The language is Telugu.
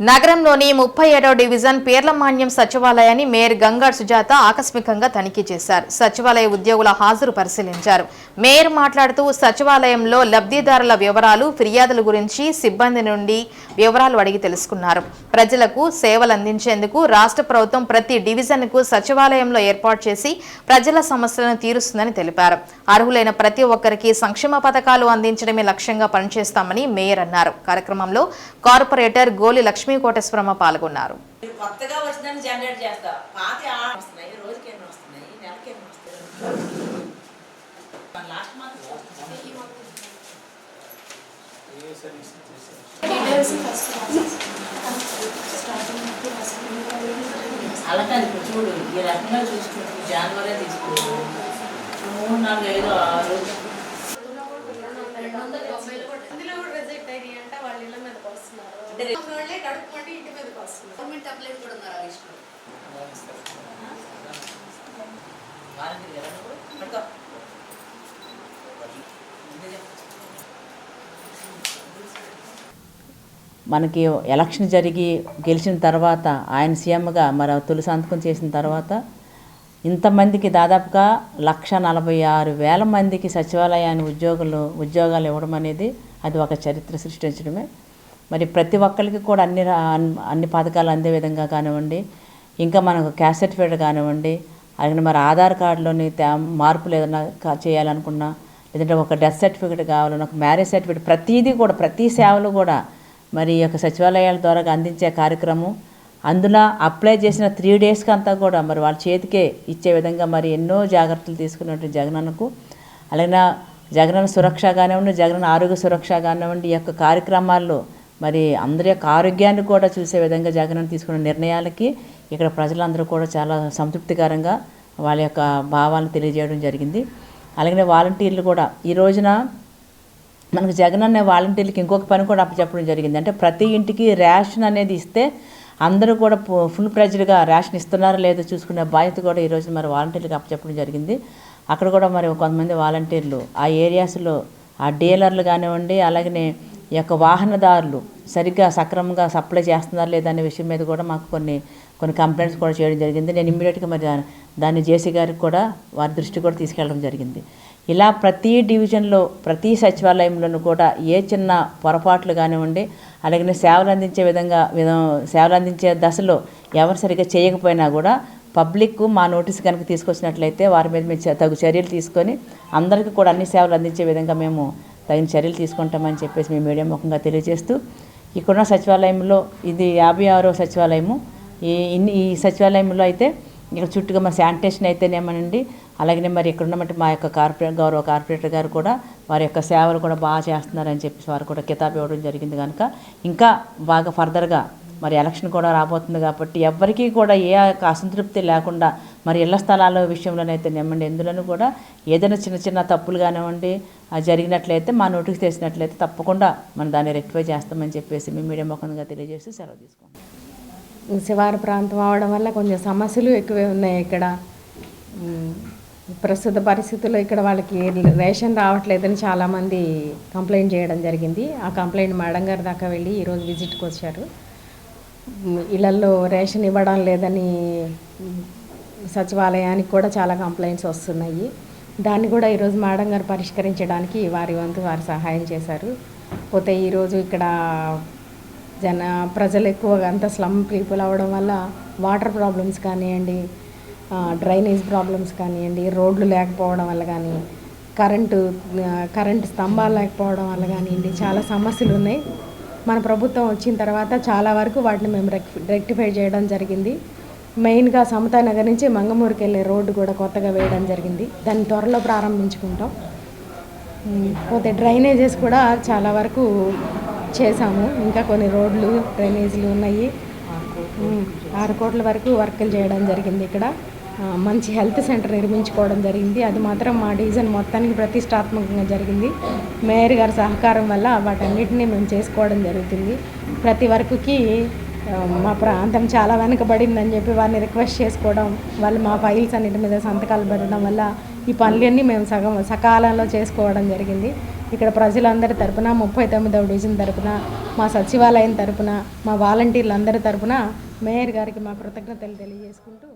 నగరంలోని ముప్పై ఏడో డివిజన్ పేర్లమాన్యం సచివాలయాన్ని మేయర్ గంగా సుజాత ఆకస్మికంగా తనిఖీ చేశారు. సచివాలయ ఉద్యోగుల హాజరు పరిశీలించారు. మేయర్ మాట్లాడుతూ సచివాలయంలో లబ్ధిదారుల వివరాలు ఫిర్యాదుల గురించి సిబ్బంది నుండి వివరాలు అడిగి తెలుసుకున్నారు. ప్రజలకు సేవలు అందించేందుకు రాష్ట్ర ప్రభుత్వం ప్రతి డివిజన్కు సచివాలయంలో ఏర్పాటు చేసి ప్రజల సమస్యలను తీరుస్తుందని తెలిపారు. అర్హులైన ప్రతి ఒక్కరికి సంక్షేమ పథకాలు అందించడమే లక్ష్యంగా పనిచేస్తామని మేయర్ అన్నారు. కార్యక్రమంలో కార్పొరేటర్ గోలి లక్ష్మి కోటేశ్వరమ్మ పాల్గొన్నారు. కొత్తగా వచ్చిందని జనరేట్ చేస్తా. పాత వస్తున్నాయి రోజుకి ఎన్ని వస్తున్నాయి నెలకి ఎన్ని వస్తున్నాయి? లాస్ట్ మంత్ చూడు ఈ రకంగా చూసుకుంటూ జనవరి తీసుకుంటూ మూడు నాలుగు ఐదు ఆరు అందులో కూడా రిజెక్ట్ అయినాయి అంటే వాళ్ళ ఇళ్ళ మీదకి వస్తున్నారు అంటే వాళ్ళే ఇంటి మీదకి గవర్నమెంట్ కూడా ఉన్నారు ఆ లిస్టులో. మనకి ఎలక్షన్ జరిగి గెలిచిన తర్వాత ఆయన సీఎంగా మరి తొలి సంతకం చేసిన తర్వాత ఇంతమందికి దాదాపుగా లక్ష నలభై ఆరు వేల మందికి సచివాలయాన్ని ఉద్యోగులు ఉద్యోగాలు ఇవ్వడం అనేది అది ఒక చరిత్ర సృష్టించడమే. మరి ప్రతి ఒక్కరికి కూడా అన్ని రా- అన్- అన్ని పథకాలు అందే విధంగా కానివ్వండి ఇంకా మనకు క్యాస్ట్ సర్టిఫికేట్ కానివ్వండి అలాగే మరి ఆధార్ కార్డులోని తే- మార్పులు ఏదైనా చేయాలనుకున్నా లేదంటే ఒక డెత్ సర్టిఫికేట్ కావాలన్నా ఒక మ్యారేజ్ సర్టిఫికేట్ ప్రతిదీ కూడా ప్రతి సేవలు కూడా మరి ఈ యొక్క సచివాలయాల ద్వారా అందించే కార్యక్రమం అందులో అప్లై చేసిన త్రీ డేస్కి అంతా కూడా మరి వాళ్ళ చేతికే ఇచ్చే విధంగా మరి ఎన్నో జాగ్రత్తలు తీసుకున్నట్టు జగనన్నకు అలాగే జగనన్న సురక్ష కానివ్వండి జగనన్న ఆరోగ్య సురక్ష కానివ్వండి ఈ యొక్క కార్యక్రమాల్లో మరి అందరి యొక్క ఆరోగ్యాన్ని కూడా చూసే విధంగా జగన్ తీసుకున్న నిర్ణయాలకి ఇక్కడ ప్రజలందరూ కూడా చాలా సంతృప్తికరంగా వాళ్ళ యొక్క భావాలను తెలియజేయడం జరిగింది. అలాగే వాలంటీర్లు కూడా ఈ రోజున మనకు జగన్ అనే వాలంటీర్లకి ఇంకొక పని కూడా అప్పచెప్పడం జరిగింది. అంటే ప్రతి ఇంటికి రేషన్ అనేది ఇస్తే అందరూ కూడా ఫుల్ ప్రెజర్గా రేషన్ ఇస్తున్నారో లేదో చూసుకునే బాధ్యత కూడా ఈరోజు మరి వాలంటీర్లకు అప్పచెప్పడం జరిగింది. అక్కడ కూడా మరి కొంతమంది వాలంటీర్లు ఆ ఏరియాస్లో ఆ డీలర్లు కానివ్వండి అలాగనే ఈ యొక్క వాహనదారులు సరిగ్గా సక్రమంగా సప్లై చేస్తున్నారు లేదనే విషయం మీద కూడా మాకు కొన్ని కొన్ని కంప్లైంట్స్ కూడా చేయడం జరిగింది. నేను ఇమ్మీడియట్గా మరి దాన్ని జేసీ గారికి కూడా వారి దృష్టి కూడా తీసుకెళ్ళడం జరిగింది. ఇలా ప్రతి డివిజన్లో ప్రతి సచివాలయంలోనూ కూడా ఏ చిన్న పొరపాట్లు కానివ్వండి అలాగే సేవలు అందించే విధంగా సేవలు అందించే దశలో ఎవరు సరిగ్గా చేయకపోయినా కూడా పబ్లిక్ మా నోటీస్ కనుక తీసుకొచ్చినట్లయితే వారి మీద మేము తగు చర్యలు తీసుకొని అందరికీ కూడా అన్ని సేవలు అందించే విధంగా మేము తగిన చర్యలు తీసుకుంటామని చెప్పేసి మేము మీడియా ముఖంగా తెలియజేస్తూ ఇక్కడున్న సచివాలయంలో ఇది యాభై ఆరో సచివాలయము. ఈ ఇన్ని ఈ సచివాలయంలో అయితే ఇక్కడ చుట్టూగా మన శానిటేషన్ అయితేనేమనండి అలాగే మరి ఇక్కడ ఉన్నటువంటి మా యొక్క కార్పొరేట్ గౌరవ కార్పొరేటర్ గారు కూడా వారి యొక్క సేవలు కూడా బాగా చేస్తున్నారని చెప్పేసి వారు కూడా కితాబ్ ఇవ్వడం జరిగింది కనుక ఇంకా బాగా ఫర్దర్గా మరి ఎలక్షన్ కూడా రాబోతుంది కాబట్టి ఎవ్వరికీ కూడా ఏ అసంతృప్తి లేకుండా మరి ఇళ్ళ స్థలాల విషయంలోనైతే నిమ్మండి. ఎందులోనూ కూడా ఏదైనా చిన్న చిన్న తప్పులు కానివ్వండి జరిగినట్లయితే మా నోటికి తెచ్చినట్లయితే తప్పకుండా మనం దాన్ని రెక్టిఫై చేస్తామని చెప్పేసి మేము మీడియా ముఖంగా తెలియజేసి సెలవు తీసుకుంటాం శివారు ప్రాంతం అవడం వల్ల కొంచెం సమస్యలు ఎక్కువే ఉన్నాయి ఇక్కడ. ప్రస్తుత పరిస్థితుల్లో ఇక్కడ వాళ్ళకి రేషన్ రావట్లేదని చాలామంది కంప్లైంట్ చేయడం జరిగింది. ఆ కంప్లైంట్ మేడం గారి దాకా వెళ్ళి ఈరోజు విజిట్కి వచ్చారు. ఇళ్ళలో రేషన్ ఇవ్వడం లేదని సచివాలయానికి కూడా చాలా కంప్లైంట్స్ వస్తున్నాయి. దాన్ని కూడా ఈరోజు మేడం గారు పరిష్కరించడానికి వారి వంతు వారు సహాయం చేశారు. పోతే ఈరోజు ఇక్కడ జన ప్రజలు ఎక్కువగా అంత స్లమ్ పీపుల్ అవ్వడం వల్ల వాటర్ ప్రాబ్లమ్స్ కానివ్వండి డ్రైనేజ్ ప్రాబ్లమ్స్ కానివ్వండి రోడ్లు లేకపోవడం వల్ల కానీ కరెంటు కరెంటు స్తంభాలు లేకపోవడం వల్ల కానివ్వండి చాలా సమస్యలు ఉన్నాయి. మన ప్రభుత్వం వచ్చిన తర్వాత చాలా వరకు వాటిని మేము రెక్టి రెక్టిఫై చేయడం జరిగింది. మెయిన్గా సమతా నగర్ నుంచి మంగమూరుకి వెళ్ళే రోడ్డు కూడా కొత్తగా వేయడం జరిగింది. దాన్ని త్వరలో ప్రారంభించుకుంటాం. పోతే డ్రైనేజెస్ కూడా చాలా వరకు చేసాము ఇంకా కొన్ని రోడ్లు డ్రైనేజీలు ఉన్నాయి. ఆరు కోట్ల వరకు వర్కులు చేయడం జరిగింది ఇక్కడ. మంచి హెల్త్ సెంటర్ నిర్మించుకోవడం జరిగింది. అది మాత్రం మా డివిజన్ మొత్తానికి ప్రతిష్టాత్మకంగా జరిగింది. మేయర్ గారి సహకారం వల్ల వాటన్నిటిని మేము చేసుకోవడం జరుగుతుంది. ప్రతి వరకుకి మా ప్రాంతం చాలా వెనుకబడిందని చెప్పి వారిని రిక్వెస్ట్ చేసుకోవడం వాళ్ళు మా ఫైల్స్ అన్నిటి మీద సంతకాలు పెట్టడం వల్ల ఈ పనులన్నీ మేము సగం సకాలంలో చేసుకోవడం జరిగింది. ఇక్కడ ప్రజలందరి తరపున ముప్పై తొమ్మిదవ డివిజన్ తరపున మా సచివాలయం తరపున మా వాలంటీర్లందరి తరపున మేయర్ గారికి మా కృతజ్ఞతలు తెలియజేసుకుంటూ